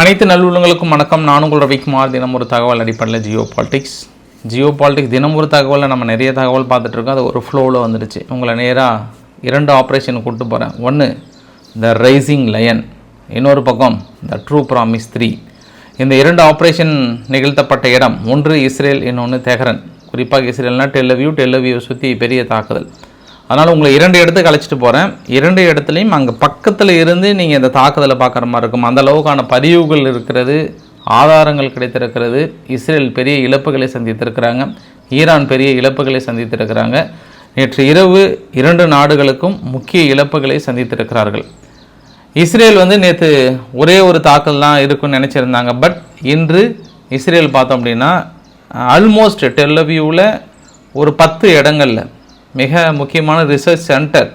அனைத்து நல்லுள்ளங்களுக்கும் வணக்கம். நான் உங்கள் ரவிக்குமார். தினம் ஒரு தகவல் அடிப்படையில் ஜியோ பாலிட்டிக்ஸ் ஜியோ பாலிட்டிக்ஸ் தினம் ஒரு தகவலில் நம்ம நிறைய தகவல் பார்த்துட்ருக்கோம் அது ஒரு ஃப்ளோவில் வந்துடுச்சு. உங்களை நேராக இரண்டு ஆப்ரேஷன் கூப்பிட்டு போகிறேன் ஒன்று த ரைசிங் லயன் இன்னொரு பக்கம் த ட்ரூ ப்ராமிஸ் த்ரீ இந்த இரண்டு ஆப்ரேஷன் நிகழ்த்தப்பட்ட இடம் ஒன்று இஸ்ரேல் இன்னொன்று தெஹரன். குறிப்பாக இஸ்ரேல்னா டெல்லவியூ டெல்லவியூ சுற்றி பெரிய தாக்குதல். அதனால் உங்களை இரண்டு இடத்துக்கு அழைச்சிட்டு போகிறேன் இரண்டு இடத்துலையும் அங்கே பக்கத்தில் இருந்து நீங்கள் இந்த தாக்குதலை பார்க்குற மாதிரி இருக்கும். அந்த அளவுக்கான பதிவுகள் இருக்கிறது ஆதாரங்கள் கிடைத்திருக்கிறது. இஸ்ரேல் பெரிய இழப்புகளை சந்தித்திருக்கிறாங்க. ஈரான் பெரிய இழப்புகளை சந்தித்திருக்கிறாங்க. நேற்று இரவு இரண்டு நாடுகளுக்கும் முக்கிய இழப்புகளை சந்தித்திருக்கிறார்கள். இஸ்ரேல் வந்து நேற்று ஒரே ஒரு தாக்கல் தான் இருக்குன்னு நினச்சிருந்தாங்க. பட் இன்று இஸ்ரேல் பார்த்தோம் அப்படின்னா ஆல்மோஸ்ட் டெல்லவியூவில் ஒரு பத்து இடங்களில் மிக முக்கியமான ரிசர்ச் சென்டர்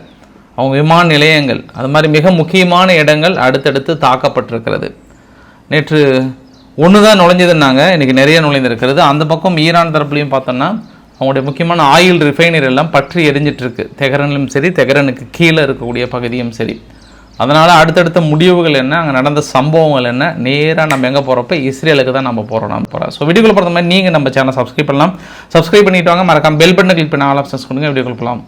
அவங்க விமான நிலையங்கள் அது மாதிரி மிக முக்கியமான இடங்கள் அடுத்தடுத்து தாக்கப்பட்டிருக்கிறது. நேற்று ஒன்று தான் நுழைஞ்சதுன்னாங்க இன்றைக்கி நிறைய நுழைந்திருக்கிறது. அந்த பக்கம் ஈரான் தரப்புலையும் பார்த்தோன்னா அவங்களுடைய முக்கியமான ஆயில் ரிஃபைனரி எல்லாம் பற்றி எரிஞ்சிட்ருக்கு தெஹரனிலும் சரி தெஹரனுக்கு கீழே இருக்கக்கூடிய பகுதியும் சரி. அதனால் அடுத்தடுத்த முடிவுகள் என்ன அங்கே நடந்த சம்பவங்கள் என்ன நேராக நம்ம எங்கே போகிறப்ப இஸ்ரேலுக்கு தான் நம்ம போகிறோம் நம்ம போகிறோம் ஸோ வீடியோக்குள்ள போகிற மாதிரி நீங்கள் நம்ம சேனல் சப்ஸ்கிரைப் பண்ணலாம். சப்ஸ்கிரைப் பண்ணிட்டு வாங்க மறக்காம பெல் பட்டனை கிளிக் பண்ண ஆல் ஆப்ஷன்ஸ் கொடுங்க வீடியோக்குள்ள போகலாம்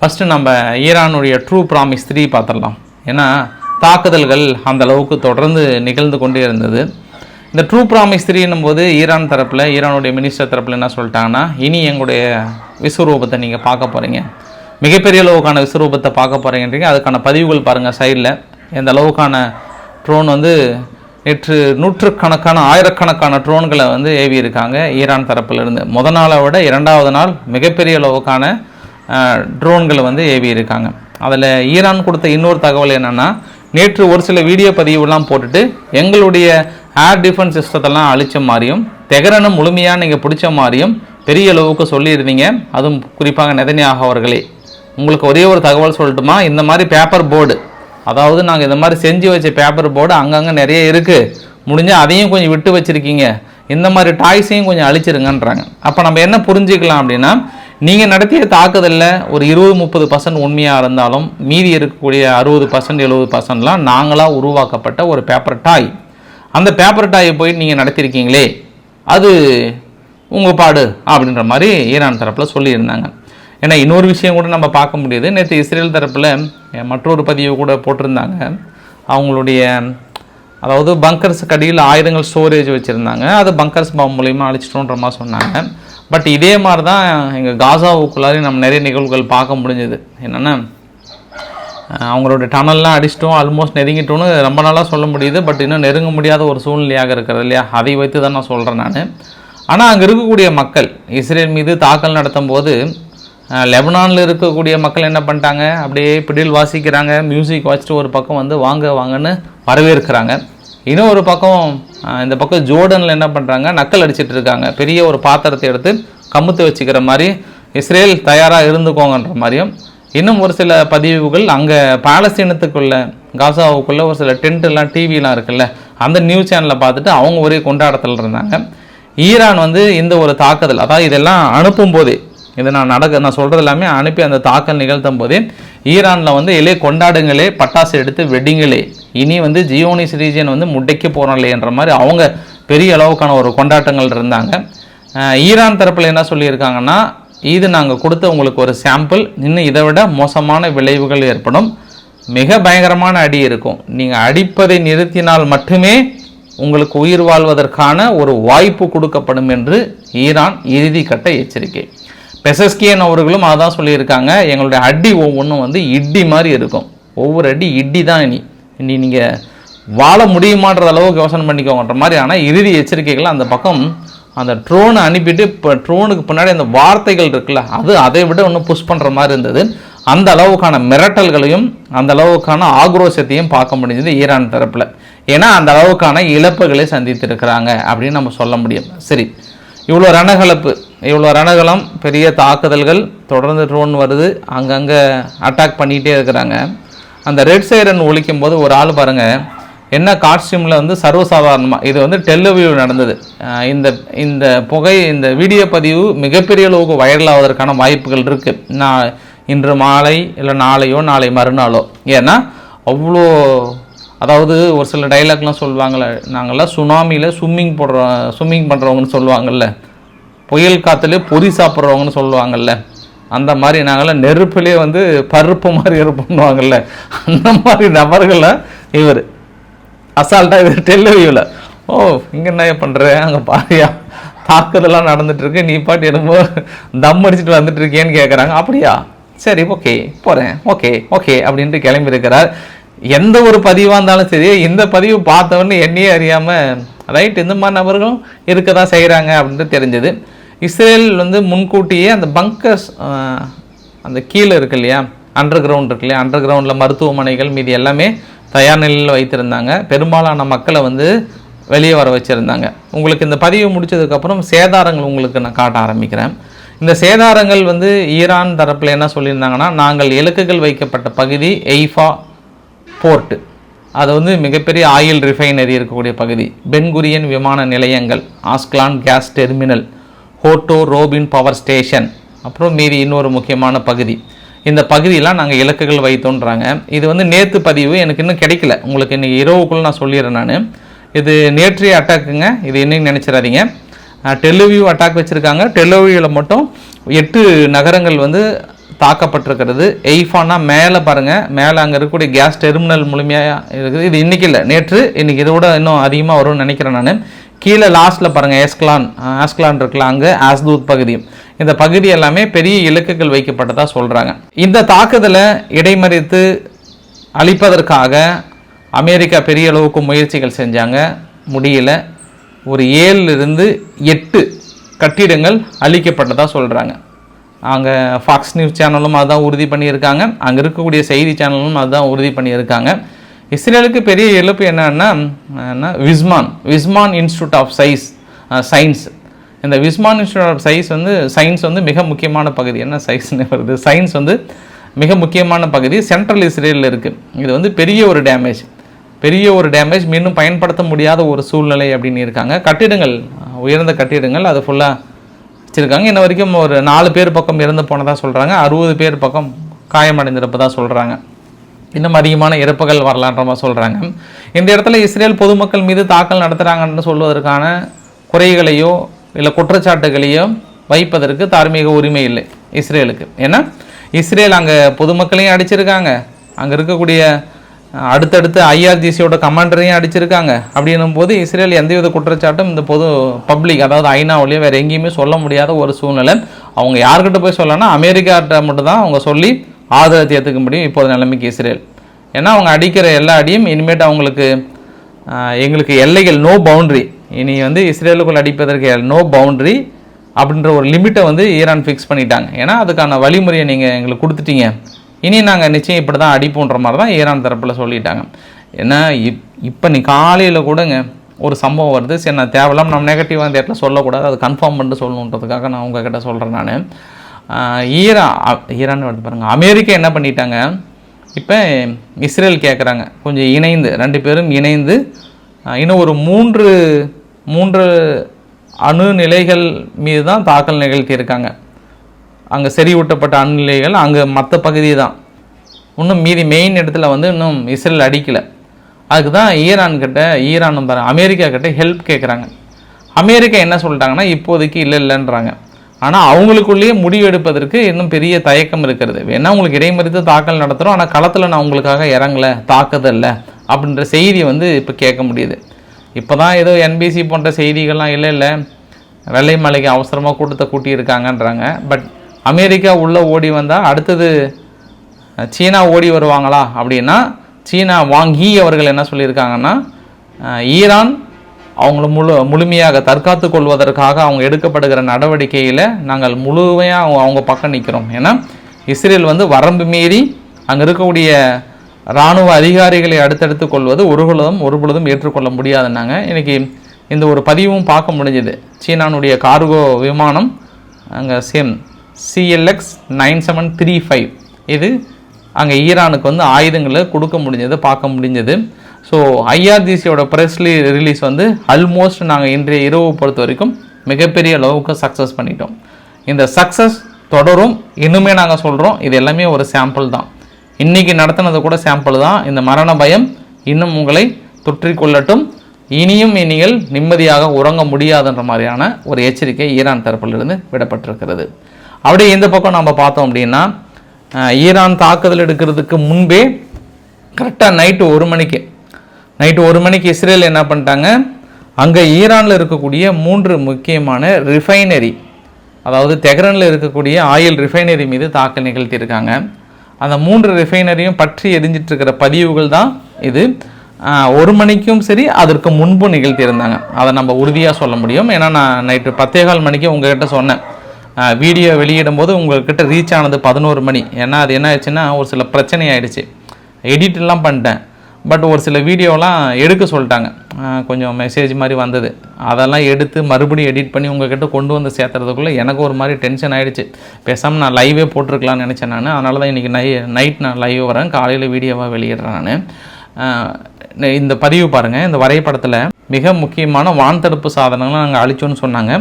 ஃபஸ்ட்டு நம்ம ஈரானுடைய ட்ரூ ப்ராமிஸ் த்ரீ பார்த்துடலாம். ஏன்னா தாக்குதல்கள் அந்த அளவுக்கு தொடர்ந்து நிகழ்ந்து கொண்டே இருந்தது. இந்த ட்ரூ ப்ராமிஸ் த்ரீன்னும் போது ஈரான் தரப்பில் ஈரானுடைய மினிஸ்டர் தரப்பில் என்ன சொல்லிட்டாங்கன்னா இனி எங்களுடைய விஸ்வரூபத்தை நீங்கள் பார்க்க போகிறீங்க மிகப்பெரிய அளவுக்கான விஸ்வரூபத்தை பார்க்க போகிறீங்கன்றீங்க அதுக்கான பதிவுகள் பாருங்கள் சைடில் எந்த அளவுக்கான ட்ரோன் வந்து நேற்று நூற்றுக்கணக்கான ஆயிரக்கணக்கான ட்ரோன்களை வந்து ஏவி இருக்காங்க ஈரான் தரப்பிலிருந்து. முத நாளை விட இரண்டாவது நாள் மிகப்பெரிய அளவுக்கான ட்ரோன்களை வந்து ஏவி இருக்காங்க. அதில் ஈரான் கொடுத்த இன்னொரு தகவல் என்னென்னா நேற்று ஒரு சில வீடியோ பதிவுலாம் போட்டுட்டு எங்களுடைய ஏர் டிஃபென்ஸ் சிஸ்டத்தெல்லாம் அழிச்ச மாதிரியும் தெகரனை முழுமையாக நீங்கள் பிடிச்ச மாதிரியும் பெரிய அளவுக்கு சொல்லியிருந்தீங்க. அதுவும் குறிப்பாக நெதனியாக அவர்களே. உங்களுக்கு ஒரே ஒரு தகவல் சொல்லட்டுமா? இந்த மாதிரி பேப்பர் போர்டு அதாவது நாங்கள் இந்த மாதிரி செஞ்சு வச்ச பேப்பர் போர்டு அங்கங்கே நிறைய இருக்குது முடிஞ்சால் அதையும் கொஞ்சம் விட்டு வச்சுருக்கீங்க. இந்த மாதிரி டாய்ஸையும் கொஞ்சம் அழிச்சிருங்கன்றாங்க. அப்போ நம்ம என்ன புரிஞ்சுக்கலாம் அப்படின்னா நீங்கள் நடத்திய தாக்குதலில் ஒரு இருபது முப்பது பர்சன்ட் உண்மையாக இருந்தாலும் மீதி இருக்கக்கூடிய அறுபது பர்சன்ட் எழுபது பர்சன்ட்லாம் நாங்களாக உருவாக்கப்பட்ட ஒரு பேப்பர் டாய் அந்த பேப்பர் டாயை போய் நீங்கள் நடத்தியிருக்கீங்களே அது உங்கள் பாடு அப்படின்ற மாதிரி ஈரான் தரப்பில் சொல்லியிருந்தாங்க. ஏன்னா இன்னொரு விஷயம் கூட நம்ம பார்க்க முடியுது. நேற்று இஸ்ரேல் தரப்பில் மற்றொரு பதிவு கூட போட்டிருந்தாங்க. அவங்களுடைய அதாவது பங்கர்ஸுக்கு அடியில் ஆயுதங்கள் ஸ்டோரேஜ் வச்சுருந்தாங்க. அது பங்கர்ஸ் பாம்பு மூலிமா அழிச்சிட்டோன்ற மாதிரி சொன்னாங்க. பட் இதே மாதிரி தான் எங்கள் காசாவுக்குள்ளாரையும் நம்ம நிறைய நிகழ்வுகள் பார்க்க முடிஞ்சது. என்னென்னா அவங்களோட டனல்லாம் அடிச்சிட்டோம் ஆல்மோஸ்ட் நெருங்கிட்டோன்னு ரொம்ப நாளாக சொல்ல முடியுது. பட் இன்னும் நெருங்க முடியாத ஒரு சூழ்நிலையாக இருக்கிறது இல்லையா? அதை வைத்து தான் நான் சொல்கிறேன் நான். ஆனால் அங்கே இருக்கக்கூடிய மக்கள் இஸ்ரேல் மீது தாக்கல் நடத்தும் போது லெபனானில் இருக்கக்கூடிய மக்கள் என்ன பண்ணிட்டாங்க? அப்படியே பிடில் வாசிக்கிறாங்க. மியூசிக் வச்சுட்டு ஒரு பக்கம் வந்து வாங்க வாங்கன்னு வரவேற்கிறாங்க. இன்னும் ஒரு பக்கம் இந்த பக்கம் ஜோர்டனில் என்ன பண்ணுறாங்க நக்கல் அடிச்சிட்டு இருக்காங்க. பெரிய ஒரு பாத்திரத்தை எடுத்து கமுத்து வச்சுக்கிற மாதிரி இஸ்ரேல் தயாராக இருந்துக்கோங்கன்ற மாதிரியும் இன்னும் ஒரு சில பதிவுகள் அங்கே பாலஸ்தீனத்துக்குள்ள காசாவுக்குள்ளே ஒரு சில டென்ட்லாம் டிவிலாம் இருக்குல்ல அந்த நியூஸ் சேனலில் பார்த்துட்டு அவங்க ஒரே கொண்டாடத்தில் இருந்தாங்க. ஈரான் வந்து இந்த ஒரு தாக்குதல் அதாவது இதெல்லாம் அனுப்பும் போதே இதை நான் நடக்க நான் சொல்கிறது எல்லாமே அனுப்பி அந்த தாக்கல் நிகழ்த்தும் போதே ஈரானில் வந்து இலே கொண்டாடுங்களே பட்டாசு எடுத்து வெட்டிங்களே இனி வந்து ஜியோனிஸ் ரீஜன் வந்து முட்டைக்கு போகிறோம்லேன்ற மாதிரி அவங்க பெரிய அளவுக்கான ஒரு கொண்டாட்டங்கள் இருந்தாங்க. ஈரான் தரப்பில் என்ன சொல்லியிருக்காங்கன்னா இது நாங்கள் கொடுத்த உங்களுக்கு ஒரு சாம்பிள் இன்னும் இதை விட மோசமான விளைவுகள் ஏற்படும். மிக பயங்கரமான அடி இருக்கும். நீங்கள் அடிப்பதை நிறுத்தினால் மட்டுமே உங்களுக்கு உயிர் வாழ்வதற்கான ஒரு வாய்ப்பு கொடுக்கப்படும் என்று ஈரான் இறுதி கட்ட எச்சரிக்கை. பெசஸ்கியன் அவர்களும் அதான் சொல்லியிருக்காங்க. எங்களுடைய அடி ஒவ்வொன்றும் வந்து இடி மாதிரி இருக்கும். ஒவ்வொரு அடி இடி தான் இனி. இனி நீங்கள் வாழ முடியுமான்ற அளவுக்கு யோசனை பண்ணிக்கோங்கன்ற மாதிரி. ஆனால் இறுதி எச்சரிக்கைகள் அந்த பக்கம் அந்த ட்ரோனை அனுப்பிட்டு இப்போ ட்ரோனுக்கு பின்னாடி அந்த வார்த்தைகள் இருக்குல்ல அது அதை விட ஒன்றும் புஷ் பண்ணுற மாதிரி இருந்தது. அந்த அளவுக்கான மிரட்டல்களையும் அந்த அளவுக்கான ஆக்ரோஷத்தையும் பார்க்க முடிஞ்சது ஈரான் தரப்பில். ஏன்னா அந்த அளவுக்கான இழப்புகளை சந்தித்திருக்கிறாங்க அப்படின்னு நம்ம சொல்ல முடியும். சரி இவ்வளோ ரணகலப்பு இவ்வளோ ரணகலம் பெரிய தாக்குதல்கள் தொடர்ந்து ட்ரோன் வருது அங்கங்கே அட்டாக் பண்ணிகிட்டே இருக்கிறாங்க. அந்த ரெட் சைரன் ஒழிக்கும் போது ஒரு ஆள் பாருங்கள் என்ன காஸ்டியூமில் வந்து சர்வசாதாரணமாக இது வந்து டெல்லவியூ நடந்தது. இந்த இந்த புகை இந்த வீடியோ பதிவு மிகப்பெரிய அளவுக்கு வைரல் ஆவதற்கான வாய்ப்புகள் இருக்குது நான் இன்று மாலை இல்லை நாளையோ நாளை மறுநாளோ. ஏன்னா அவ்வளோ அதாவது ஒரு சில டைலாக்லாம் சொல்லுவாங்கள்ல நாங்கள்லாம் சுனாமியில் ஸ்விம்மிங் போடுறோம் ஸ்விம்மிங் பண்ணுறவங்கன்னு சொல்லுவாங்கள்ல புயல் காற்றுல பொறி சாப்பிட்றவங்கன்னு சொல்லுவாங்கள்ல அந்த மாதிரி நாங்களாம் நெருப்புலேயே வந்து பருப்பு மாதிரி இருப்போம்னுவாங்கள்ல அந்த மாதிரி நபர்களை இவர். அசால்ட்டாக இது டெல்லிவியூவில் ஓ இங்கே என்ன பண்ணுற அங்கே பாரியா தாக்குதலாம் நடந்துட்டுருக்கு நீ பாட்டு என்னமோ தம் அடிச்சுட்டு வந்துட்டு இருக்கேன்னு கேட்குறாங்க அப்படியா? சரி ஓகே போகிறேன் ஓகே ஓகே அப்படின்ட்டு கிளம்பி இருக்கிறார் எந்த ஒரு பதிவாக இருந்தாலும் சரி இந்த பதிவு பார்த்தவொடனே என்னையே அறியாமல் ரைட் இந்த மாதிரி நபர்களும் இருக்க தான் செய்கிறாங்க அப்படின்ட்டு தெரிஞ்சது. இஸ்ரேல் வந்து முன்கூட்டியே அந்த பங்கர்ஸ் அந்த கீழே இருக்கு இல்லையா அண்டர் கிரவுண்ட் இருக்கு இல்லையா அண்டர் கிரவுண்டில் மருத்துவமனைகள் மீதி எல்லாமே தயார் நிலையில் வைத்திருந்தாங்க. பெரும்பாலான மக்களை வந்து வெளியே வர வச்சுருந்தாங்க. உங்களுக்கு இந்த பதிவு முடிச்சதுக்கப்புறம் சேதாரங்கள் உங்களுக்கு நான் காட்ட ஆரம்பிக்கிறேன். இந்த சேதாரங்கள் வந்து ஈரான் தரப்பில் என்ன சொல்லியிருந்தாங்கன்னா நாங்கள் இலக்குகள் வைக்கப்பட்ட பகுதி எய்ஃபா போர்ட்டு அது வந்து மிகப்பெரிய ஆயில் ரிஃபைனரி இருக்கக்கூடிய பகுதி. பென்குரியன் விமான நிலையங்கள் Ashkelon gas terminal ஹோட்டோ Robin power station அப்புறம் மீதி இன்னொரு முக்கியமான பகுதி. இந்த பகுதியெலாம் நாங்கள் இலக்குகள் வைத்தோன்றாங்க. இது வந்து நேற்று பதிவு எனக்கு இன்னும் கிடைக்கல. உங்களுக்கு இன்றைக்கி இரவுக்குள்ள நான் சொல்லிடுறேன் நான். இது நேற்றைய அட்டாக்குங்க. இது என்னன்னு நினச்சிடாதீங்க. டெலிவியூ அட்டாக் வச்சுருக்காங்க. டெலிவியூவில் மட்டும் எட்டு நகரங்கள் வந்து தாக்கப்பட்டிருக்கிறது. எய்ஃபானா மேலே பாருங்கள் மேலே அங்கே இருக்கக்கூடிய கேஸ் டெர்மினல் முழுமையாக இருக்குது. இது இன்றைக்கி இல்லை. நேற்று இன்றைக்கி இதை விட இன்னும் அதிகமாக வரும்னு நினைக்கிறேன் நான். கீழே லாஸ்ட்டில் பாருங்கள் ஏஸ்கலான் ஆஸ்கலான் இருக்குல்ல அங்கே ஆஸ்தூத் பகுதி. இந்த பகுதி எல்லாமே பெரிய இலக்குகள் வைக்கப்பட்டதாக சொல்கிறாங்க இந்த தாக்குதலை இடைமறித்து அழிப்பதற்காக அமெரிக்கா பெரிய அளவுக்கு முயற்சிகள் செஞ்சாங்க. முடியல. ஒரு ஏழுலேருந்து எட்டு கட்டிடங்கள் அழிக்கப்பட்டதாக சொல்கிறாங்க அங்கே ஃபாக்ஸ் நியூஸ் சேனலும் அதுதான் உறுதி பண்ணியிருக்காங்க. அங்கே இருக்கக்கூடிய செய்தி சேனலும் அதுதான் உறுதி பண்ணியிருக்காங்க. இஸ்ரேலுக்கு பெரிய இழப்பு என்னன்னா Weizmann Weizmann institute of size science இந்த விஸ்மான் இன்ஸ்டியூட் ஆஃப் சயின்ஸ் வந்து சயின்ஸ் வந்து மிக முக்கியமான பகுதி. என்ன சயின்ஸ்னு வருது? சயின்ஸ் வந்து மிக முக்கியமான பகுதி. சென்ட்ரல் இஸ்ரேலில் இருக்குது இது வந்து பெரிய ஒரு டேமேஜ் பெரிய ஒரு டேமேஜ் மீண்டும் பயன்படுத்த முடியாத ஒரு சூழ்நிலை அப்படின்னு இருக்காங்க. கட்டிடங்கள் உயர்ந்த கட்டிடங்கள் அது ஃபுல்லாக வச்சுருக்காங்க. இன்ன வரைக்கும் ஒரு நாலு பேர் பக்கம் இறந்து போனதாக சொல்கிறாங்க அறுபது பேர் பக்கம் காயமடைந்திருப்பதாக சொல்கிறாங்க இன்னும் அதிகமான இறப்புகள் வரலான்ற மாதிரி சொல்கிறாங்க இந்த இடத்துல இஸ்ரேல் பொதுமக்கள் மீது தாக்கல் நடத்துகிறாங்கன்னு சொல்வதற்கான குறைகளையோ இல்லை குற்றச்சாட்டுகளையோ வைப்பதற்கு தார்மீக உரிமை இல்லை இஸ்ரேலுக்கு. ஏன்னா இஸ்ரேல் அங்கே பொதுமக்களையும் அடிச்சிருக்காங்க. அங்கே இருக்கக்கூடிய அடுத்தடுத்து ஐஆர்ஜிசியோட கமாண்டரையும் அடிச்சிருக்காங்க. அப்படின்னும் போது இஸ்ரேல் எந்தவித குற்றச்சாட்டும் இந்த பொது பப்ளிக் அதாவது ஐநாவிலேயோ வேறு எங்கேயுமே சொல்ல முடியாத ஒரு சூழ்நிலை. அவங்க யார்கிட்ட போய் சொல்லனா அமெரிக்காட்ட மட்டும் தான் அவங்க சொல்லி ஆதரத்தை ஏற்றுக்க முடியும். இப்போது நிலைமைக்கு இஸ்ரேல். ஏன்னா அவங்க அடிக்கிற எல்லா அடியும் இனிமேட்டு அவங்களுக்கு எங்களுக்கு எல்லைகள் நோ பவுண்ட்ரி இனி வந்து இஸ்ரேலுக்குள் அடிப்பதற்கு நோ பவுண்ட்ரி அப்படின்ற ஒரு லிமிட்டை வந்து ஈரான் ஃபிக்ஸ் பண்ணிட்டாங்க. ஏன்னா அதுக்கான வழிமுறையை நீங்கள் எங்களுக்கு கொடுத்துட்டீங்க. இனி நாங்கள் நிச்சயம் இப்படி தான் அடிப்போன்ற மாதிரி தான் ஈரான் தரப்பில் சொல்லிட்டாங்க. ஏன்னா இப் இப்போ நீ காலையில் கூடங்க ஒரு சம்பவம் வருது. சரி நான் தேவையில்லாமல் நம்ம நெகட்டிவாக அந்த இடத்துல சொல்லக்கூடாது. அது கன்ஃபார்ம் பண்ணிட்டு சொல்லணுன்றதுக்காக நான் உங்ககிட்ட சொல்கிறேன் நான். ஈரான் ஈரான் வருது பாருங்கள் அமெரிக்கா என்ன பண்ணிட்டாங்க? இப்போ இஸ்ரேல் கேட்குறாங்க கொஞ்சம் இணைந்து ரெண்டு பேரும் இணைந்து இன்னும் ஒரு மூன்று மூன்று அணு நிலைகள் மீது தான் தாக்கல் நிகழ்த்தியிருக்காங்க. அங்கே செறிவூட்டப்பட்ட அணுநிலைகள் அங்கே மற்ற பகுதி தான் இன்னும் மீதி மெயின் இடத்துல வந்து இன்னும் இஸ்ரேல் அடிக்கலை. அதுக்கு தான் ஈரான் கிட்ட ஈரான் பாருங்கள் அமெரிக்கா கிட்ட ஹெல்ப் கேட்குறாங்க அமெரிக்கா என்ன சொல்லிட்டாங்கன்னா இப்போதைக்கு இல்லை இல்லைன்றாங்க. ஆனால் அவங்களுக்குள்ளேயே முடிவு எடுப்பதற்கு இன்னும் பெரிய தயக்கம் இருக்கிறது. வேணா உங்களுக்கு இடைமறித்து தாக்கல் நடத்துகிறோம் ஆனால் களத்தில் நான் உங்களுக்காக இறங்கலை தாக்குதல்ல அப்படின்ற செய்தி வந்து இப்போ கேட்க முடியுது. இப்போ தான் ஏதோ என்பிசி போன்ற செய்திகள்லாம் இல்லை இல்லை வெள்ளை மலைக்கு அவசரமாக கூட்டத்தை கூட்டியிருக்காங்கன்றாங்க. பட் அமெரிக்கா உள்ளே ஓடி வந்தால் அடுத்தது சீனா ஓடி வருவாங்களா அப்படின்னா சீனா வாங்கி அவர்கள் என்ன சொல்லியிருக்காங்கன்னா ஈரான் அவங்கள முழு முழுமையாக தற்காத்து கொள்வதற்காக அவங்க எடுக்கப்படுகிற நடவடிக்கையில் நாங்கள் முழுமையாக அவங்க அவங்க பக்கம் நிற்கிறோம் ஏன்னா இஸ்ரேல் வந்து வரம்பு மீறி அங்கே இருக்கக்கூடிய இராணுவ அதிகாரிகளை அடுத்தடுத்து கொள்வது ஒரு பொழுதும் ஒரு பொழுதும் ஏற்றுக்கொள்ள முடியாதுன்னாங்க. இன்றைக்கி இந்த ஒரு பதிவும் பார்க்க முடிஞ்சது. சீனானுடைய கார்கோ விமானம் அங்கே same CLX nine seven three five. இது அங்கே ஈரானுக்கு வந்து ஆயுதங்களை கொடுக்க முடிஞ்சது பார்க்க முடிஞ்சது. ஸோ ஐஆர்ஜிசியோட ப்ரெஸ் ரிலீஸ் வந்து ஆல்மோஸ்ட் நாங்கள் இன்றைய இரவு பொறுத்த வரைக்கும் மிகப்பெரிய அளவுக்கு சக்ஸஸ் பண்ணிட்டோம். இந்த சக்ஸஸ் தொடரும் இன்னுமே நாங்கள் சொல்கிறோம் இது எல்லாமே ஒரு சாம்பிள் தான். இன்றைக்கி நடத்தினது கூட சாம்பிள் தான். இந்த மரண பயம் இன்னும் உங்களை தொற்றிக்கொள்ளட்டும் இனியும் நீங்கள் நிம்மதியாக உறங்க முடியாதுன்ற மாதிரியான ஒரு எச்சரிக்கை ஈரான் தரப்பிலிருந்து விடப்பட்டிருக்கிறது. அப்படியே இந்த பக்கம் நம்ம பார்த்தோம் அப்படின்னா ஈரான் தாக்குதல் எடுக்கிறதுக்கு முன்பே கரெக்டாக நைட்டு ஒரு மணிக்கு நைட்டு ஒரு மணிக்கு இஸ்ரேல் என்ன பண்ணிட்டாங்க? அங்கே ஈரானில் இருக்கக்கூடிய மூன்று முக்கியமான ரிஃபைனரி அதாவது தெஹ்ரனில் இருக்கக்கூடிய ஆயில் ரிஃபைனரி மீது தாக்கல் நிகழ்த்தியிருக்காங்க. அந்த மூன்று ரிஃபைனரியும் பற்றி எரிஞ்சிட்ருக்கிற பதிவுகள் தான் இது. ஒரு மணிக்கும் சரி அதற்கு முன்பும் நிகழ்த்தியிருந்தாங்க. அதை நம்ம உறுதியாக சொல்ல முடியும். ஏன்னா நான் நைட்டு பத்தே கால் மணிக்கு உங்கள்கிட்ட சொன்னேன். வீடியோ வெளியிடும் போது உங்கள்கிட்ட ரீச் ஆனது பதினோரு மணி. ஏன்னா அது என்ன ஆயிடுச்சுன்னா ஒரு சில பிரச்சனை ஆயிடுச்சு. எடிட்லாம் பண்ணிட்டேன். பட் ஒரு சில வீடியோலாம் எடுக்க சொல்லிட்டாங்க. கொஞ்சம் மெசேஜ் மாதிரி வந்தது. அதெல்லாம் எடுத்து மறுபடியும் எடிட் பண்ணி உங்ககிட்ட கொண்டு வந்து சேர்த்துறதுக்குள்ளே எனக்கு ஒரு மாதிரி டென்ஷன் ஆகிடுச்சு பேசாமல் நான் லைவே போட்டிருக்கலாம்னு நினச்சேன் நான். அதனால தான் இன்றைக்கி நை நைட் நான் லைவ் வரேன். காலையில் வீடியோவாக வெளியிடுறேன் நான். இந்த பதிவு பாருங்கள் இந்த வரைபடத்தில் மிக முக்கியமான வான் தடுப்பு சாதனங்களை நாங்கள் அழிச்சோன்னு சொன்னாங்க.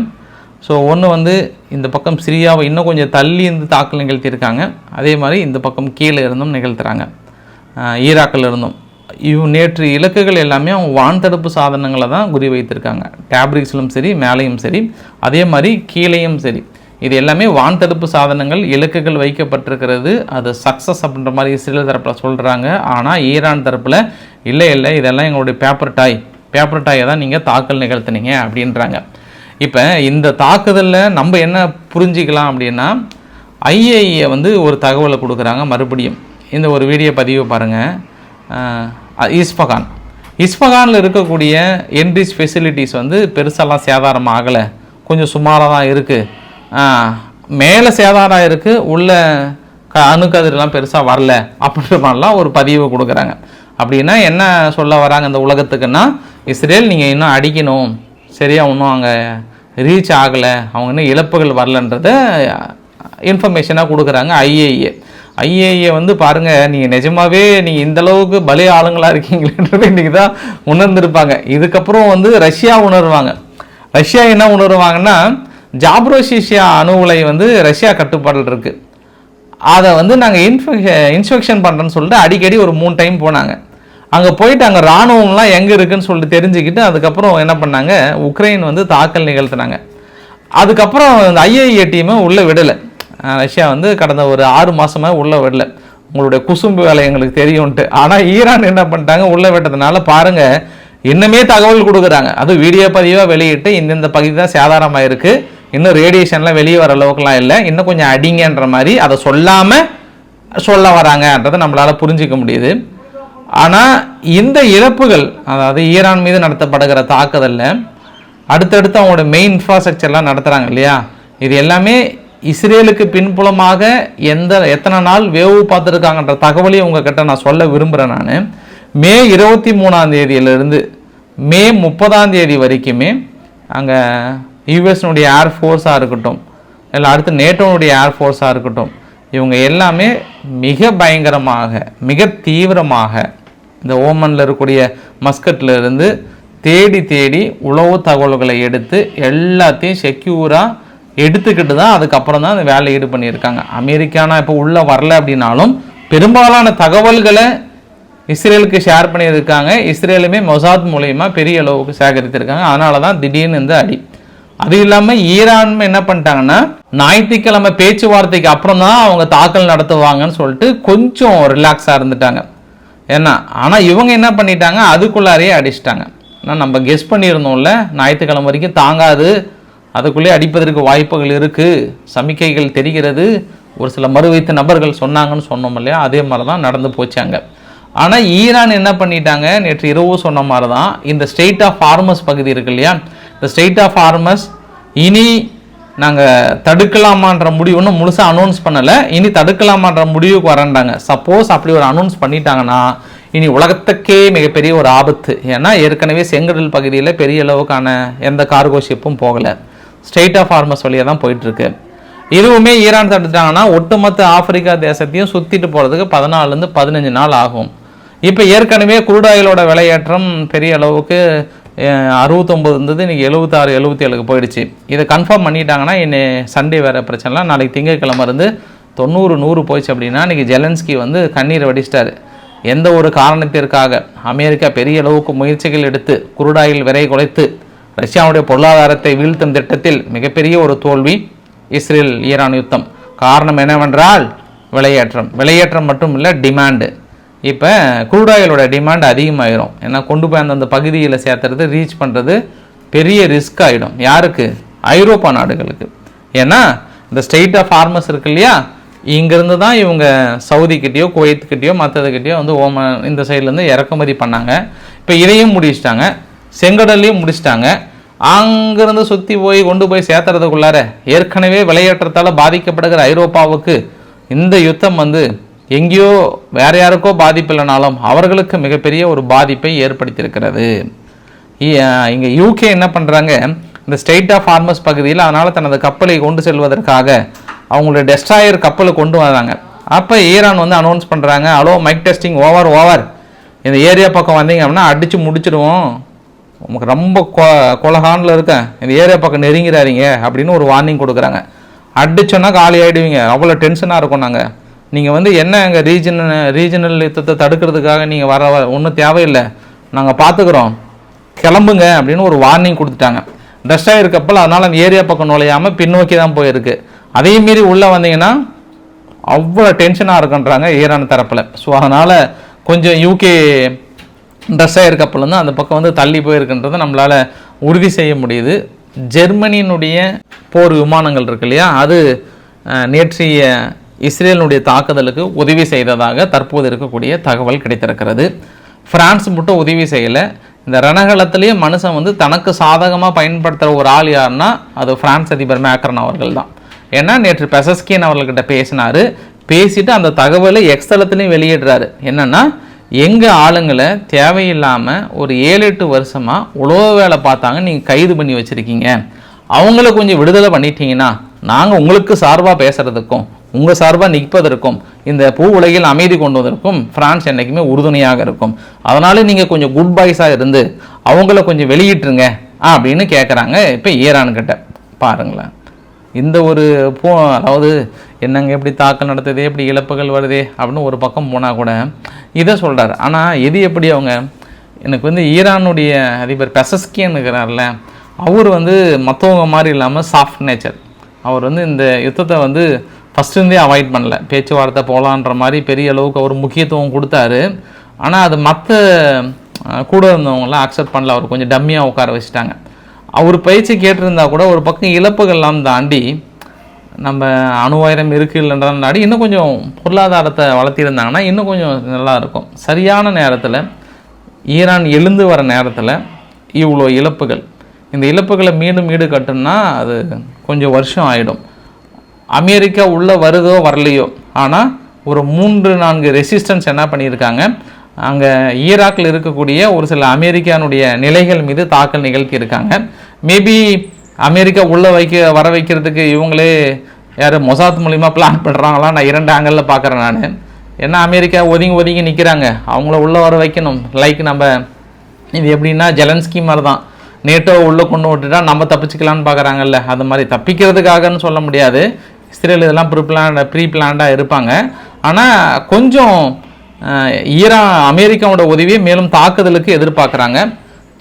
ஸோ ஒன்று வந்து இந்த பக்கம் சிரியாவை இன்னும் கொஞ்சம் தள்ளி இருந்து தாக்கல் நிகழ்த்தியிருக்காங்க. அதே மாதிரி இந்த பக்கம் கீழே இருந்தும் நிகழ்த்துறாங்க. ஈராக்கில் இருந்தும். இவ் நேற்று இலக்குகள் எல்லாமே அவங்க வான் தடுப்பு சாதனங்களை தான் குறி வைத்திருக்காங்க. டேப்ரிக்ஸ்லும் சரி மேலேயும் சரி அதே மாதிரி கீழேயும் சரி. இது எல்லாமே வான் தடுப்பு சாதனங்கள் இலக்குகள் வைக்கப்பட்டிருக்கிறது. அது சக்ஸஸ் அப்படின்ற மாதிரி இஸ்ரேல் தரப்பில் சொல்கிறாங்க ஆனால் ஈரான் தரப்பில் இல்லை இல்லை இதெல்லாம் எங்களுடைய பேப்பர் டாய் பேப்பர் டாயை தான் நீங்கள் தாக்கல் நிகழ்த்தினீங்க அப்படின்றாங்க. இப்போ இந்த தாக்குதலில் நம்ம என்ன புரிஞ்சிக்கலாம் அப்படின்னா ஐஏஏ வந்து ஒரு தகவலை கொடுக்குறாங்க மறுபடியும். இந்த ஒரு வீடியோ பதிவு பாருங்கள் இஸ்பகான் இஸ்பகானில் இருக்கக்கூடிய என்ரிச் ஃபெசிலிட்டிஸ் வந்து பெருசாலாம் சேதாரம் ஆகலை. கொஞ்சம் சுமாராக தான் இருக்குது மேலே சேதாரம் இருக்குது உள்ள க அணுக்கதிரெலாம் பெருசாக வரல அப்படின்ற மாதிரிலாம் ஒரு பதிவு கொடுக்குறாங்க. அப்படின்னா என்ன சொல்ல வராங்க இந்த உலகத்துக்குன்னா இஸ்ரேல் நீங்கள் இன்னும் அடிக்கணும். சரியா இன்னும் அங்கே ரீச் ஆகலை. அவங்க இன்னும் இழப்புகள் வரலன்றத இன்ஃபர்மேஷனாக கொடுக்குறாங்க ஐஏஏ ஐஏஏ வந்து பாருங்கள் நீங்கள் நிஜமாவே நீங்கள் இந்த அளவுக்கு பலே ஆளுங்களாக இருக்கீங்களேன்றது இன்றைக்கி தான் உணர்ந்திருப்பாங்க. இதுக்கப்புறம் வந்து ரஷ்யா உணர்வாங்க. ரஷ்யா என்ன உணர்வாங்கன்னா ஜாப்ரோசிஷியா அணு உலை வந்து ரஷ்யா கட்டுப்பாடில் இருக்குது அதை வந்து நாங்கள் இன்ஃபெக்ஷ இன்ஸ்பெக்ஷன் பண்ணுறோன்னு சொல்லிட்டு அடிக்கடி ஒரு மூணு டைம் போனாங்க. அங்கே போயிட்டு அங்கே இராணுவம்லாம் எங்கே இருக்குன்னு சொல்லிட்டு தெரிஞ்சுக்கிட்டு அதுக்கப்புறம் என்ன பண்ணாங்க உக்ரைன் வந்து தாக்கல் நிகழ்த்தினாங்க. அதுக்கப்புறம் இந்த ஐஏஏ டீமை உள்ளே விடலை. ரஷ்யா வந்து கடந்த ஒரு ஆறு மாதமாக உள்ளே விடல. உங்களுடைய குசும்பு வேலை எங்களுக்கு தெரியும்ட்டு ஆனால் ஈரான் என்ன பண்ணிட்டாங்க? உள்ளே விட்டதுனால பாருங்க இன்னுமே தகவல் கொடுக்குறாங்க. அது வீடியோ பதிவாக வெளியிட்டு இந்தந்த பகுதி தான் சேதாரமாக இருக்குது இன்னும் ரேடியேஷன்லாம் வெளியே வர அளவுக்குலாம் இல்லை. இன்னும் கொஞ்சம் அடிங்கன்ற மாதிரி அதை சொல்லாமல் சொல்ல வராங்கன்றதை நம்மளால் புரிஞ்சிக்க முடியுது. ஆனால் இந்த இழப்புகள் அதாவது ஈரான் மீது நடத்தப்படுகிற தாக்குதலில் அடுத்தடுத்து அவங்களோட மெயின் இன்ஃப்ராஸ்ட்ரக்சர்லாம் நடத்துகிறாங்க இல்லையா? இது எல்லாமே இஸ்ரேலுக்கு பின்புலமாக எந்த எத்தனை நாள் வேவு பார்த்துருக்காங்கன்ற தகவலையும் உங்ககிட்ட நான் சொல்ல விரும்புகிறேன் நான். மே இருபத்தி மூணாம் தேதியிலிருந்து மே முப்பதாம் தேதி வரைக்குமே அங்கே யூஎஸ்னுடைய ஏர் ஃபோர்ஸாக இருக்கட்டும் இல்லை அடுத்து நேட்டோனுடைய ஏர் ஃபோர்ஸாக இருக்கட்டும் இவங்க எல்லாமே மிக பயங்கரமாக மிக தீவிரமாக இந்த ஓமனில் இருக்கக்கூடிய மஸ்கட்ல இருந்து தேடி தேடி உளவு தகவல்களை எடுத்து எல்லாத்தையும் செக்யூராக எடுத்துக்கிட்டு தான் அதுக்கப்புறம் தான் அந்த வேலையை ஈடு பண்ணியிருக்காங்க. அமெரிக்கானா இப்போ உள்ளே வரல அப்படின்னாலும் பெரும்பாலான தகவல்களை இஸ்ரேலுக்கு ஷேர் பண்ணியிருக்காங்க. இஸ்ரேலுமே மொசாத் மூலயமா பெரிய அளவுக்கு சேகரித்திருக்காங்க. அதனால தான் திடீர்னு இந்த அடி. அது இல்லாமல் ஈரான் என்ன பண்ணிட்டாங்கன்னா ஞாயிற்றுக்கிழமை பேச்சுவார்த்தைக்கு அப்புறம் தான் அவங்க தாக்கல் நடத்துவாங்கன்னு சொல்லிட்டு கொஞ்சம் ரிலாக்ஸாக இருந்துட்டாங்க. ஏன்னா ஆனால் இவங்க என்ன பண்ணிட்டாங்க? அதுக்குள்ளாரையே அடிச்சிட்டாங்க. ஆனால் நம்ம கெஸ் பண்ணியிருந்தோம்ல ஞாயிற்றுக்கிழமை வரைக்கும் தாங்காது. அதுக்குள்ளே அடிப்பதற்கு வாய்ப்புகள் இருக்குது சமிக்கைகள் தெரிகிறது. ஒரு சில மறுவைத்த நபர்கள் சொன்னாங்கன்னு சொன்னோம் இல்லையா? அதே மாதிரி தான் நடந்து போச்சாங்க ஆனால் ஈரான் என்ன பண்ணிட்டாங்க? நேற்று இரவு சொன்ன மாதிரி தான் இந்த ஸ்டேட் ஆஃப் ஃபார்மஸ் பகுதி இருக்கு இல்லையா? இந்த ஸ்டேட் ஆஃப் ஃபார்மஸ் இனி நாங்கள் தடுக்கலாமான்ற முடிவு ஒன்றும் முழுசாக அனௌன்ஸ் பண்ணலை. இனி தடுக்கலாமான்ற முடிவுக்கு வரண்டாங்க சப்போஸ் அப்படி ஒரு அனௌன்ஸ் பண்ணிட்டாங்கன்னா இனி உலகத்துக்கே மிகப்பெரிய ஒரு ஆபத்து. ஏன்னா ஏற்கனவே செங்கடல் பகுதியில் பெரிய அளவுக்கான எந்த கார்கோ ஷிப்பும் போகலை. ஸ்டேட் ஆஃப் ஃபார்மஸ் வழியாக தான் போயிட்டுருக்கு. இதுவுமே ஈரான் தடுத்துட்டாங்கன்னா ஒட்டுமொத்த ஆப்பிரிக்கா தேசத்தையும் சுற்றிட்டு போகிறதுக்கு பதினாலுலேருந்து பதினஞ்சு நாள் ஆகும். இப்போ ஏற்கனவே குருடாயிலோட விலையேற்றம் பெரிய அளவுக்கு அறுபத்தொம்பது இருந்தது இன்றைக்கி எழுபத்தாறு எழுபத்தி ஏழுக்கு போயிடுச்சு. இதை கன்ஃபார்ம் பண்ணிட்டாங்கன்னா இன்னை சண்டே வேறு பிரச்சனைலாம். நாளைக்கு திங்கட்கிழமை இருந்து தொண்ணூறு நூறு போயிடுச்சு அப்படின்னா இன்றைக்கி ஜெலன்ஸ்கி வந்து கண்ணீரை வடிச்சிட்டார். எந்த ஒரு காரணத்திற்காக? அமெரிக்கா பெரிய அளவுக்கு முயற்சிகள் எடுத்து குருடாயில் விரை குலைத்து ரஷ்யாவுடைய பொருளாதாரத்தை வீழ்த்தும் திட்டத்தில் மிகப்பெரிய ஒரு தோல்வி இஸ்ரேல் ஈரான் யுத்தம். காரணம் என்னவென்றால் விலையேற்றம். விலையேற்றம் மட்டும் இல்லை டிமாண்டு இப்போ குரூடாயிலோட டிமாண்ட் அதிகமாயிரும். ஏன்னா கொண்டு போய் அந்தந்த பகுதியில் சேர்த்துறது ரீச் பண்ணுறது பெரிய ரிஸ்க் ஆகிடும் யாருக்கு? ஐரோப்பா நாடுகளுக்கு. ஏன்னா இந்த ஸ்டேட் ஆஃப் ஃபார்மஸ் இருக்கு இல்லையா? இங்கேருந்து தான் இவங்க சவுதிக்கிட்டேயோ குவைத்துக்கிட்டேயோ மற்றதுக்கிட்டேயோ வந்து ஓமன் இந்த சைட்லேருந்து இறக்குமதி பண்ணாங்க. இப்போ இதையும் முடிச்சிட்டாங்க. செங்கடல்லையும் முடிச்சிட்டாங்க. அங்கேருந்து சுற்றி போய் கொண்டு போய் சேர்த்துறதுக்குள்ளார ஏற்கனவே விளையாட்டுறதால் பாதிக்கப்படுகிற ஐரோப்பாவுக்கு இந்த யுத்தம் வந்து எங்கேயோ வேற யாருக்கோ பாதிப்பு இல்லைனாலும் அவர்களுக்கு மிகப்பெரிய ஒரு பாதிப்பை ஏற்படுத்தியிருக்கிறது. இங்கே யூகே என்ன பண்ணுறாங்க இந்த ஸ்டேட் ஆஃப் ஃபார்மஸ் பகுதியில் அதனால் தனது கப்பலை கொண்டு செல்வதற்காக அவங்களுடைய டெஸ்ட்ராயர் கப்பலை கொண்டு வராங்க. அப்போ ஈரான் வந்து அனௌன்ஸ் பண்ணுறாங்க hello mic testing over over இந்த ஏரியா பக்கம் வந்தீங்க அப்படின்னா அடித்து முடிச்சிடுவோம் உங்களுக்கு ரொம்ப கொ கொலகானில் இருக்கேன். இந்த ஏரியா பக்கம் நெருங்கிறாதீங்க அப்படின்னு ஒரு வார்னிங் கொடுக்குறாங்க. அடிச்சோன்னா காலி ஆகிடுவீங்க அவ்வளோ டென்ஷனாக இருக்கும் நாங்கள் நீங்கள் வந்து என்ன எங்கள் ரீஜன் ரீஜனல் யுத்தத்தை தடுக்கிறதுக்காக நீங்கள் வர ஒன்றும் தேவையில்லை. நாங்கள் பார்த்துக்குறோம் கிளம்புங்க அப்படின்னு ஒரு வார்னிங் கொடுத்துட்டாங்க. டஸ்டாக இருக்கப்பல் அதனால் அந்த ஏரியா பக்கம் நுழையாமல் பின்னோக்கி தான் போயிருக்கு. அதையும் மீறி உள்ளே வந்தீங்கன்னா அவ்வளோ டென்ஷனாக இருக்குன்றாங்க ஈரான் தரப்பில். ஸோ அதனால் கொஞ்சம் யூகே ட்ரெஸ்ஸாக இருக்கப்பல வந்து அந்த பக்கம் வந்து தள்ளி போயிருக்குன்றதை நம்மளால் உறுதி செய்ய முடியுது. ஜெர்மனியினுடைய போர் விமானங்கள் இருக்கு இல்லையா? அது நேற்றைய இஸ்ரேலினுடைய தாக்குதலுக்கு உதவி செய்ததாக தற்போது இருக்கக்கூடிய தகவல் கிடைத்திருக்கிறது. ஃப்ரான்ஸ் மட்டும் உதவி செய்யலை. இந்த ரணகலத்திலேயே மனுஷன் வந்து தனக்கு சாதகமாக பயன்படுத்துகிற ஒரு ஆள் யாருன்னா அது ஃப்ரான்ஸ் அதிபர் மேக்ரன் அவர்கள் தான். ஏன்னா நேற்று பெசஸ்கின் அவர்கள்கிட்ட பேசினார். பேசிட்டு அந்த தகவலை எக்ஸ்தலத்துலேயும் வெளியிடுறாரு. என்னென்னா எங்கள் ஆளுங்களை தேவையில்லாமல் ஒரு ஏழு எட்டு வருஷமாக உழவு வேலை பார்த்தாங்க நீங்கள் கைது பண்ணி வச்சுருக்கீங்க. அவங்கள கொஞ்சம் விடுதலை பண்ணிட்டீங்கன்னா நாங்கள் உங்களுக்கு சார்பாக பேசுகிறதுக்கும் உங்கள் சார்பாக நிற்பதற்கும் இந்த பூ உலகில் அமைதி கொண்டு வந்ததற்கும் ஃப்ரான்ஸ் என்றைக்குமே உறுதுணையாக இருக்கும். அதனால் நீங்கள் கொஞ்சம் குட் பாய்ஸாக இருந்து அவங்கள கொஞ்சம் வெளியிட்டுருங்க அப்படின்னு கேட்குறாங்க இப்போ ஈரான்கிட்ட. பாருங்களேன். இந்த ஒரு போ அதாவது என்னங்க எப்படி தாக்கல் நடத்துது எப்படி இழப்புகள் வருதே அப்படின்னு ஒரு பக்கம் போனால் கூட இதை சொல்கிறார் ஆனால் எது எப்படி அவங்க எனக்கு வந்து ஈரானுடைய அதிபர் பெசஸ்கின்னு இருக்கிறார்ல அவர் வந்து மற்றவங்க மாதிரி இல்லாமல் சாஃப்ட் நேச்சர் அவர் வந்து இந்த யுத்தத்தை வந்து ஃபஸ்ட்டுருந்தே அவாய்ட் பண்ணல. பேச்சுவார்த்தை போகலான்ற மாதிரி பெரிய அளவுக்கு அவர் முக்கியத்துவம் கொடுத்தாரு. ஆனால் அது மற்ற கூட இருந்தவங்களாம் அக்செப்ட் பண்ணல. அவர் கொஞ்சம் டம்மியாக உட்கார வச்சுட்டாங்க. அவர் பயிற்சி கேட்டிருந்தா கூட ஒரு பக்கம் இழப்புகள்லாம் தாண்டி நம்ம அணுவாயிரம் இருக்குது இருக்கு இல்லைன்றதாடி இன்னும் கொஞ்சம் பொருளாதாரத்தை வளர்த்திருந்தாங்கன்னா இன்னும் கொஞ்சம் நல்லா இருக்கும். சரியான நேரத்தில் ஈரான் எழுந்து வர நேரத்தில் இவ்வளோ இழப்புகள். இந்த இழப்புகளை மீண்டும் ஈடு கட்டுன்னா அது கொஞ்சம் வருஷம் ஆகிடும் அமெரிக்கா உள்ளே வருதோ வரலையோ ஆனால் ஒரு மூன்று நான்கு ரெசிஸ்டன்ஸ் என்ன பண்ணியிருக்காங்க? அங்கே ஈராக்கில் இருக்கக்கூடிய ஒரு சில அமெரிக்கானுடைய நிலைகள் மீது தாக்கல் நிகழ்த்தி இருக்காங்க மேபி அமெரிக்கா உள்ளே வைக்க வர வைக்கிறதுக்கு இவங்களே யார் மொசாத் மூலிமா பிளான் பண்ணுறாங்களா நான் இரண்டு ஆங்கிளில் பார்க்குறேன் நான். ஏன்னா அமெரிக்கா ஒதுங்கி ஒதுங்கி நிற்கிறாங்க அவங்கள உள்ளே வர வைக்கணும். லைக் நம்ம இது எப்படின்னா ஜெலன்ஸ்கி மாதிரி தான் நேட்டோ உள்ளே கொண்டு விட்டுட்டா நம்ம தப்பிச்சுக்கலான்னு பார்க்குறாங்கல்ல. அது மாதிரி தப்பிக்கிறதுக்காகன்னு சொல்ல முடியாது. இஸ்ரேல் இதெல்லாம் ப்ரீ பிளான் ப்ரீ பிளான்டாக இருப்பாங்க. ஆனால் கொஞ்சம் ஈரான் அமெரிக்காவோட உதவியை மேலும் தாக்குதலுக்கு எதிர்பார்க்குறாங்க.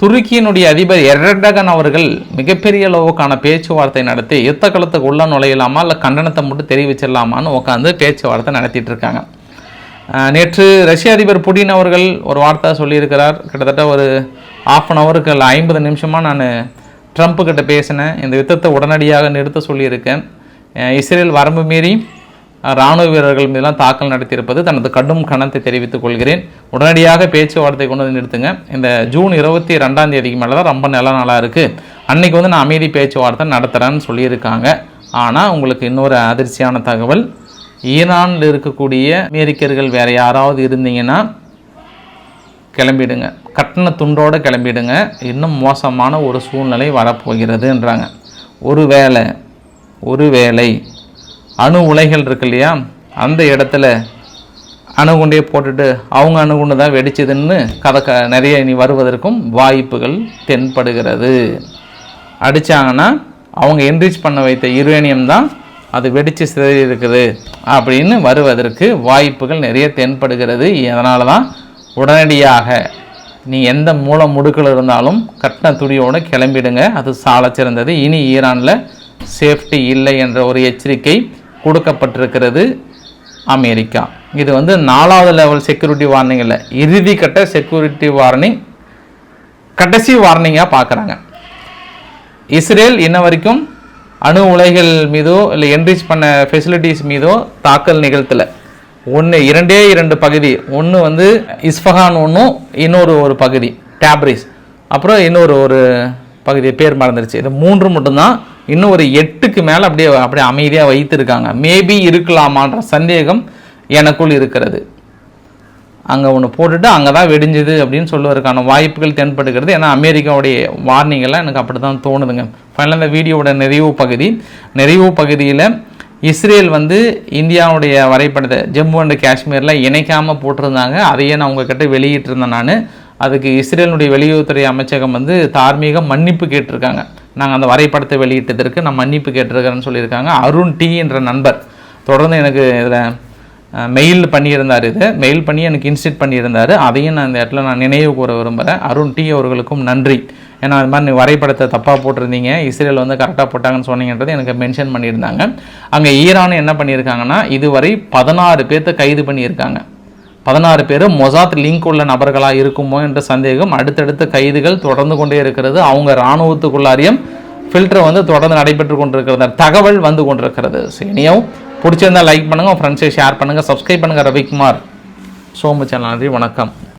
துருக்கியினுடைய அதிபர் எர்டகன் அவர்கள் மிகப்பெரிய அளவுக்கான பேச்சுவார்த்தை நடத்தி யுத்த களத்துக்கு உள்ள நுழையலாமா இல்லை கண்டனத்தை மட்டும் தெரிவிச்சிடலாமான்னு உட்காந்து பேச்சுவார்த்தை நடத்திட்டு இருக்காங்க நேற்று ரஷ்ய அதிபர் புடின் அவர்கள் ஒரு வார்த்தை சொல்லியிருக்கிறார். கிட்டத்தட்ட ஒரு ஆஃப் அன் ஹவருக்கு இல்லை ஐம்பது நிமிஷமாக நான் ட்ரம்ப்புக்கிட்ட கிட்ட பேசினேன். இந்த யுத்தத்தை உடனடியாக நிறுத்த சொல்லியிருக்கேன். இஸ்ரேல் வரம்பு மீறி இராணுவ ராணுவ வீரர்கள் மீதெல்லாம் தாக்கல் நடத்தியிருப்பது தனது கடும் கணத்தை தெரிவித்துக் கொள்கிறேன். உடனடியாக பேச்சுவார்த்தை கொண்டு வந்து நிறுத்துங்க. இந்த ஜூன் இருபத்தி ரெண்டாம் தேதிக்கு மேலே தான் ரொம்ப நல்ல நாளாக இருக்குது அன்னைக்கு வந்து நான் அமைதி பேச்சுவார்த்தை நடத்துகிறேன்னு சொல்லியிருக்காங்க. ஆனால் உங்களுக்கு இன்னொரு அதிர்ச்சியான தகவல் ஈரானில் இருக்கக்கூடிய அமெரிக்கர்கள் வேறு யாராவது இருந்தீங்கன்னா கிளம்பிடுங்க. கட்டண துண்டோடு கிளம்பிடுங்க. இன்னும் மோசமான ஒரு சூழ்நிலை வரப்போகிறதுன்றாங்க ஒருவேளை ஒருவேளை அணு உலைகள் இருக்கு இல்லையா? அந்த இடத்துல அணுகுண்டே போட்டுட்டு அவங்க அணுகுண்டு தான் வெடிச்சதுன்னு கதை க நிறைய இனி வருவதற்கும் வாய்ப்புகள் தென்படுகிறது. அடித்தாங்கன்னா அவங்க என்ரிச் பண்ண வைத்த யுரேனியம் தான் அது வெடித்து சிதறி இருக்குது அப்படின்னு வருவதற்கு வாய்ப்புகள் நிறைய தென்படுகிறது. அதனால தான் உடனடியாக நீ எந்த மூல முடுக்கில் இருந்தாலும் கட்டின துணியோடு கிளம்பிடுங்க. அது சாலச் சிறந்தது. இனி ஈரானில் சேஃப்டி இல்லை என்ற ஒரு எச்சரிக்கை கொடுக்கப்பட்டிருக்கிறது அமெரிக்கா. இது வந்து நாலாவது லெவல் செக்யூரிட்டி வார்னிங் இல்லை. இறுதி கட்ட செக்யூரிட்டி வார்னிங் கடைசி வார்னிங்காக பார்க்குறாங்க இஸ்ரேல் இன்ன வரைக்கும் அணு உலைகள் மீதோ இல்லை என்ரிச் பண்ண ஃபெசிலிட்டிஸ் மீதோ தாக்கல் நிகழ்த்தலை. ஒன்று இரண்டே இரண்டு பகுதி. ஒன்று வந்து இஸ்ஃபஹான் ஒன்றும் இன்னொரு ஒரு பகுதி டேப்ரிஸ் அப்புறம் இன்னொரு ஒரு பகுதி பேர் மறந்துருச்சு. இது மூன்று மட்டும்தான். இன்னும் ஒரு எட்டுக்கு மேலே அப்படியே அப்படியே அமைதியாக வைத்திருக்காங்க. மேபி இருக்கலாமான்ற சந்தேகம் எனக்குள் இருக்கிறது. அங்கே ஒன்று போட்டுட்டு அங்கே தான் வெடிஞ்சுது அப்படின்னு சொல்லுவதற்கான வாய்ப்புகள் தென்படுகிறது. ஏன்னா அமெரிக்காவுடைய வார்னிங்கெல்லாம் எனக்கு அப்படி தான் தோணுதுங்க ஃபைனலாக இந்த வீடியோவோட நிறைவு பகுதி. நிறைவு பகுதியில் இஸ்ரேல் வந்து இந்தியாவுடைய வரைபடத்தை ஜம்மு அண்ட் காஷ்மீரில் இணைக்காமல் போட்டிருந்தாங்க. அதையே நான் உங்ககிட்ட வெளியிட்டிருந்தேன் நான். அதுக்கு இஸ்ரேலுடைய வெளியுறவுத்துறை அமைச்சகம் வந்து தார்மீக மன்னிப்பு கேட்டிருக்காங்க. நாங்கள் அந்த வரைபடத்தை வெளியிட்டதற்கு நான் மன்னிப்பு கேட்டிருக்கிறேன்னு சொல்லியிருக்காங்க. அருண் டி என்ற நண்பர். தொடர்ந்து எனக்கு இதில் மெயில் பண்ணியிருந்தார் இதை. மெயில் பண்ணி எனக்கு இன்ஸ்டிட் பண்ணியிருந்தார். அதையும் நான் இந்த இடத்துல நான் நினைவு கூற விரும்புகிறேன் அருண் டி அவர்களுக்கும் நன்றி. ஏன்னா அது மாதிரி வரைபடத்தை தப்பாக போட்டிருந்தீங்க. இஸ்ரேல் வந்து கரெக்டாக போட்டாங்கன்னு சொன்னீங்கன்றது எனக்கு மென்ஷன் பண்ணியிருந்தாங்க. அங்கே ஈரான் என்ன பண்ணியிருக்காங்கன்னா இதுவரை பதினாறு பேர்த்த கைது பண்ணியிருக்காங்க. பதினாறு பேரும் மொசாத் லிங்க் உள்ள நபர்களாக இருக்குமோ என்ற சந்தேகம் அடுத்தடுத்த கைதுகள் தொடர்ந்து கொண்டே இருக்கிறது. அவங்க இராணுவத்துக்குள்ளாரியும் ஃபில்டர் வந்து தொடர்ந்து நடைபெற்று கொண்டிருக்கிறது. தகவல் வந்து கொண்டிருக்கிறது. இனியும் பிடிச்சிருந்தா லைக் பண்ணுங்கள் உங்கள் ஃப்ரெண்ட்ஸை ஷேர் பண்ணுங்கள் சப்ஸ்கிரைப் பண்ணுங்கள் ரவிக்குமார் சோமு சேனல் நன்றி வணக்கம்.